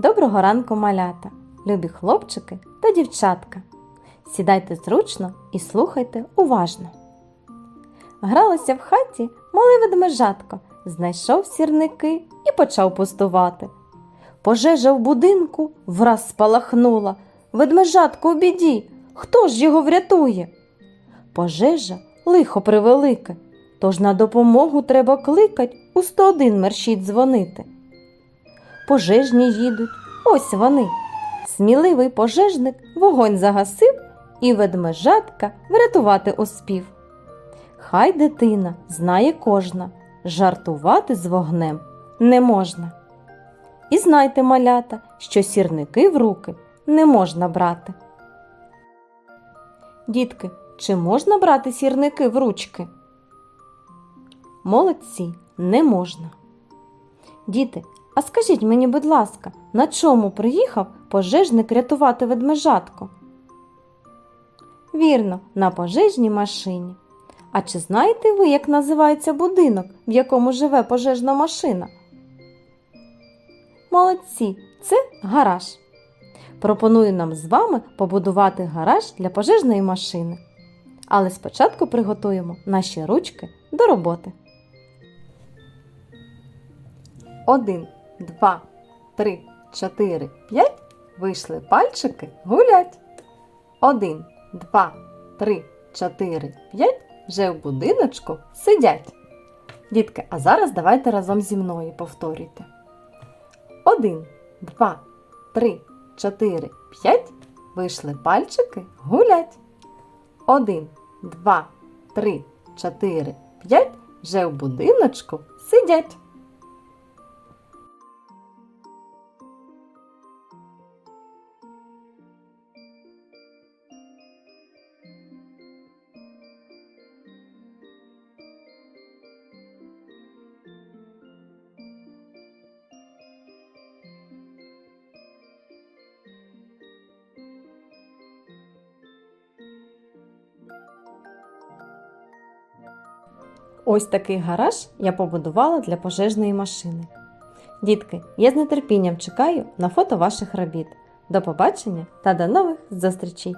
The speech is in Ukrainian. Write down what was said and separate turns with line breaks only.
Доброго ранку, малята, любі хлопчики та дівчатка. Сідайте зручно і слухайте уважно. Гралося в хаті малий ведмежатко, знайшов сірники і почав пустувати. Пожежа в будинку враз спалахнула. Ведмежатко у біді, хто ж його врятує? Пожежа лихо превелике, тож на допомогу треба кликать у 101 мерщіть дзвонити. Пожежні їдуть, ось вони. Сміливий пожежник вогонь загасив і ведмежатка врятувати успів. Хай дитина знає кожна, жартувати з вогнем не можна. І знайте, малята, що сірники в руки не можна брати. Дітки, чи можна брати сірники в ручки? Молодці, не можна. Діти, а скажіть мені, будь ласка, на чому приїхав пожежник рятувати ведмежатко? Вірно, на пожежній машині. А чи знаєте ви, як називається будинок, в якому живе пожежна машина? Молодці, це гараж. Пропоную нам з вами побудувати гараж для пожежної машини. Але спочатку приготуємо наші ручки до роботи. Один, два, три, чотири, п'ять. Вийшли пальчики гулять. Один, два, три, чотири, п'ять. Вже в будиночку сидять. Дітки, а зараз давайте разом зі мною повторюйте. Один, два, три, чотири, п'ять. Вийшли пальчики гулять. Один, два, три, чотири, п'ять. Вже в будиночку сидять. Ось такий гараж я побудувала для пожежної машини. Дітки, я з нетерпінням чекаю на фото ваших робіт. До побачення та до нових зустрічей!